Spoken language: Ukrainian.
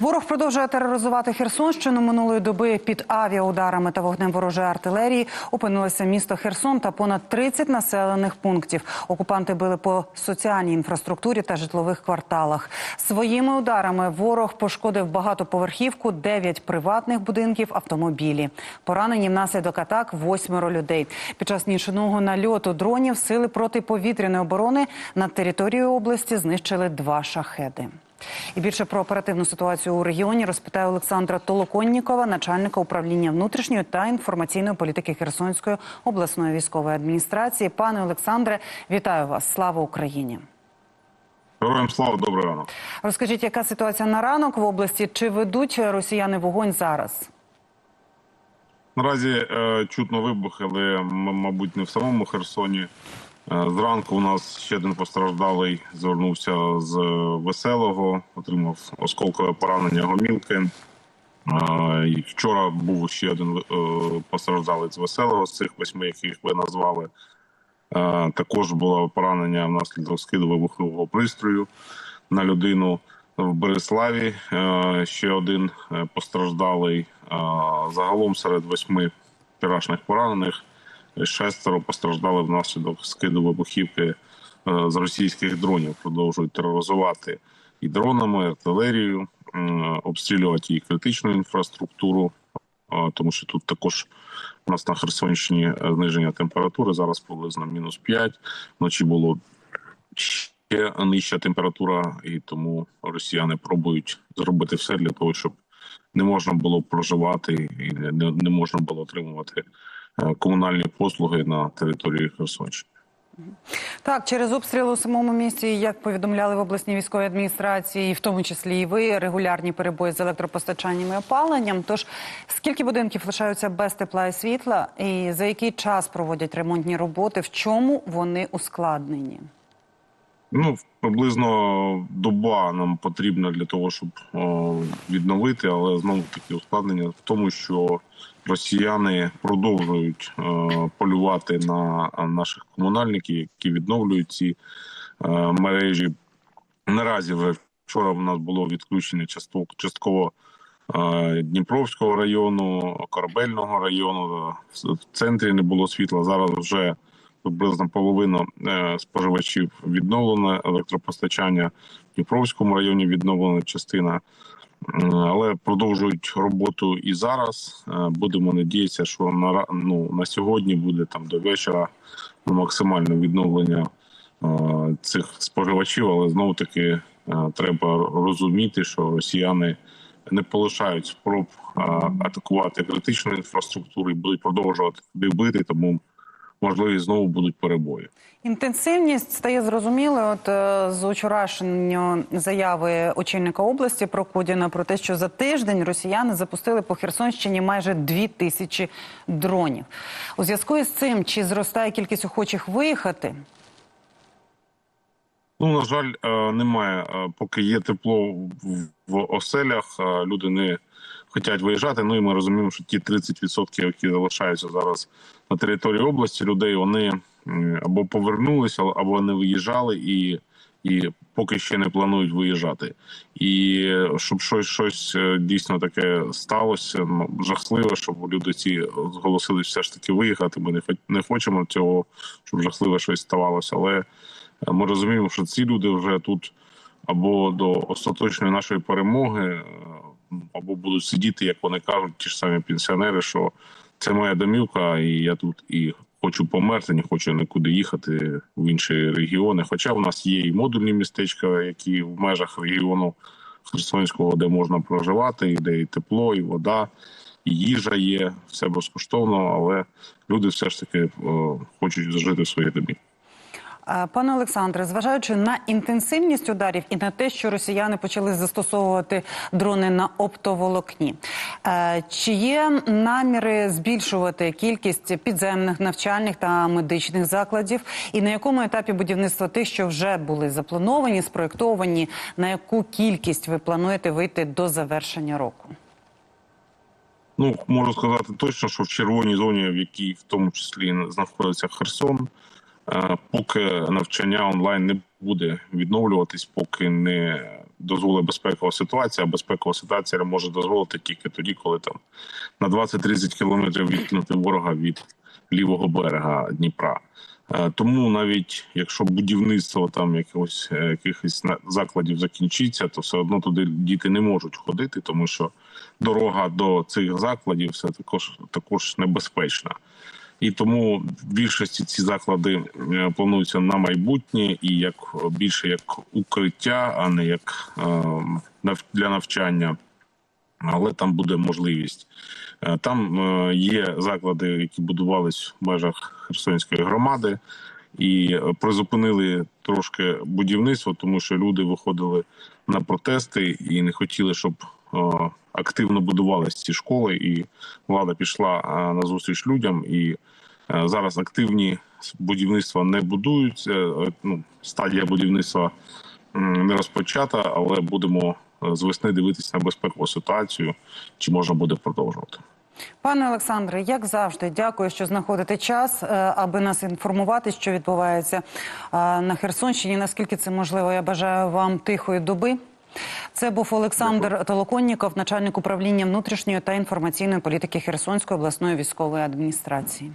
Ворог продовжує тероризувати Херсонщину минулої доби під авіаударами та вогнем ворожої артилерії. Опинилося місто Херсон та понад 30 населених пунктів. Окупанти били по соціальній інфраструктурі та житлових кварталах. Своїми ударами ворог пошкодив багатоповерхівку, 9 приватних будинків, автомобілі. Поранені внаслідок атак восьмеро людей. Під час нічного нальоту дронів сили протиповітряної оборони над територією області знищили два шахеди. І більше про оперативну ситуацію у регіоні розпитає Олександра Толоконнікова, начальника управління внутрішньої та інформаційної політики Херсонської обласної військової адміністрації. Пане Олександре, вітаю вас! Слава Україні! Героям слава, доброго ранок. Розкажіть, яка ситуація на ранок в області? Чи ведуть росіяни вогонь зараз? Наразі е, чутно вибух, але мабуть не в самому Херсоні. Е, зранку у нас ще один постраждалий звернувся з веселого, отримав осколкове поранення гомілки. Е, і вчора був ще один е, постраждалий з веселого з цих восьми, яких ви назвали. Е, також було поранення внаслідок скиду вибухового пристрою на людину в Береславі. Е, Ще один е, постраждалий. Е, Загалом серед восьми вчорашніх поранених шестеро постраждали внаслідок скиду вибухівки е, з російських дронів. Продовжують тероризувати і дронами, і артилерією, обстрілювати і критичну інфраструктуру, тому що тут також у нас на Херсонщині е, зниження температури. Зараз приблизно мінус 5. Вночі було ще нижча температура, і тому росіяни пробують зробити все для того, щоб не можна було проживати і не, можна було отримувати комунальні послуги на території Херсонщини. Так, через обстріли у самому місті, як повідомляли в обласній військовій адміністрації, в тому числі і ви, регулярні перебої з електропостачанням і опаленням. Тож скільки будинків лишаються без тепла і світла, і за який час проводять ремонтні роботи? В чому вони ускладнені? Ну, приблизно доба нам потрібна для того, щоб о, відновити, але знову таки ускладнення в тому, що росіяни продовжують е, полювати на наших комунальників, які відновлюють ці е, мережі. Наразі вже вчора в нас було відключення частково е, Дніпровського району, Корабельного району. В центрі не було світла. Зараз вже приблизно половина е, споживачів відновлено електропостачання в Дніпровському районі відновлена частина, але продовжують роботу і зараз. Е, Будемо надіятися, що на ну, на сьогодні буде там до вечора максимальне відновлення е, цих споживачів, але знову таки треба розуміти, що росіяни не полишають спроб атакувати критичну інфраструктуру і будуть продовжувати бити, тому можливі знову будуть перебої. Інтенсивність стає зрозумілою. От е, з вчорашньої заяви очільника області про Кудіна про те, що за тиждень росіяни запустили по Херсонщині майже дві тисячі дронів. У зв'язку із цим чи зростає кількість охочих виїхати? Ну на жаль, е, немає. Е, Поки є тепло в- оселях, люди не хочуть виїжджати. Ну і ми розуміємо, що ті 30%, які залишаються зараз на території області, людей вони або повернулися, або не виїжджали і. І поки ще не планують виїжджати, і щоб щось щось е, дійсно таке сталося, ну жахливе, щоб люди ці зголосились все ж таки виїхати. Ми не не хочемо цього, щоб жахливе щось ставалося. Але е, ми розуміємо, що ці люди вже тут або до остаточної нашої перемоги, або будуть сидіти, як вони кажуть, ті ж самі пенсіонери, що це моя домівка, і я тут і хочу померти, не хочу нікуди їхати в інші регіони. Хоча в нас є і модульні містечка, які в межах регіону Херсонського, де можна проживати, і де і тепло, і вода, і їжа є, все безкоштовно, але люди все ж таки е, хочуть жити в своїй домі. Пане Олександре, зважаючи на інтенсивність ударів і на те, що росіяни почали застосовувати дрони на оптоволокні, е, чи є наміри збільшувати кількість підземних навчальних та медичних закладів, і на якому етапі будівництва тих, що вже були заплановані, спроєктовані, на яку кількість ви плануєте вийти до завершення року? Ну можу сказати точно, що в червоній зоні, в якій в тому числі знаходиться Херсон, поки навчання онлайн не буде відновлюватись, поки не дозволить безпекова ситуація. Безпекова ситуація може дозволити тільки тоді, коли там на 20-30 кілометрів відкинути ворога від лівого берега Дніпра. Е, Тому навіть якщо будівництво там якогось е, якихось закладів закінчиться, то все одно туди діти не можуть ходити, тому що дорога до цих закладів все також також небезпечна. І тому в більшості ці заклади е, плануються на майбутнє і як більше як укриття, а не як е, для навчання. Але там буде можливість. Е, Там є заклади, які будувались в межах Херсонської громади, і призупинили трошки будівництво, тому що люди виходили на протести і не хотіли, щоб активно будувалися ці школи. І влада пішла е, на зустріч людям. І е, зараз активні будівництва не будуються. Е, Ну, стадія будівництва не розпочата, але будемо е, з весни дивитися на безпекову ситуацію, чи можна буде продовжувати. Пане Олександре, як завжди, дякую, що знаходите час, е, аби нас інформувати, що відбувається е, на Херсонщині. Наскільки це можливо, я бажаю вам тихої доби. Це був Олександр Толоконніков, начальник управління внутрішньої та інформаційної політики Херсонської обласної військової адміністрації.